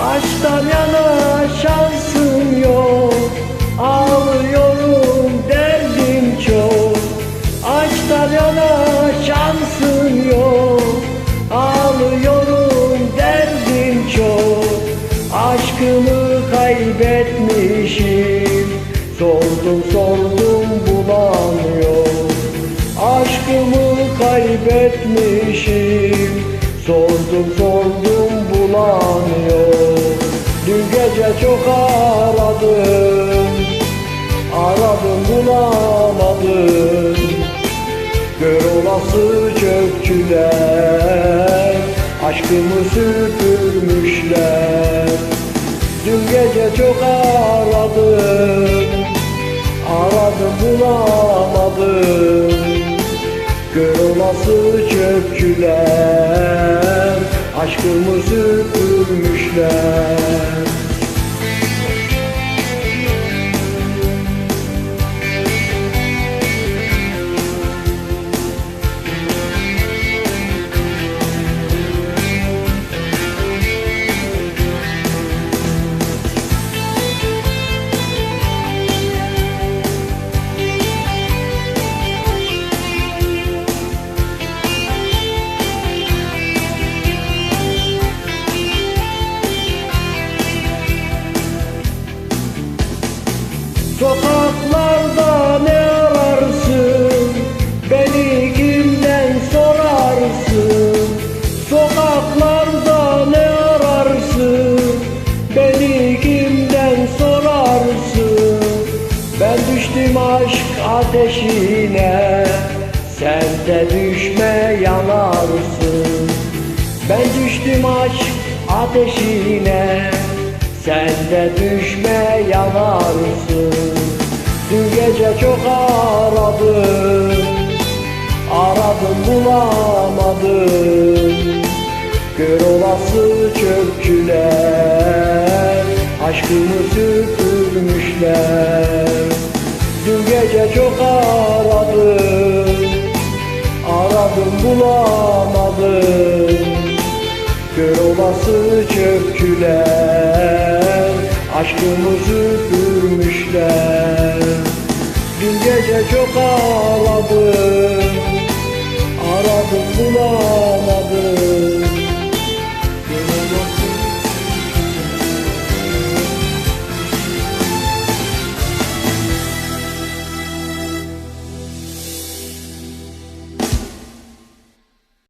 Aşktan yana şansım yok. Ağlıyorum derdim çok. Aşktan yana şansım yok. Ağlıyorum derdim çok. Aşkımı kaybetmişim. Sordum sordum bulamıyor Aşkımı kaybetmişim. Sordum sordum bulamıyor Çok aradım Aradım bulamadım. Gör olası çöpçüler Aşkımı süpürmüşler. Dün gece çok aradım Aradım bulamadım. Gör olası çöpçüler Aşkımı süpürmüşler ateşine Sen de düşme yanarsın Ben düştüm aşk ateşine Sen de düşme yanarsın Dün gece çok aradım Aradım bulamadım. Gör olası çöpçüler Aşkımı süpürmüşler gece çok aradım Aradım bulamadım. Gör olası çöpçüler Aşkımı süpürmüşler. Dün gece çok aradım Aradım bulamadım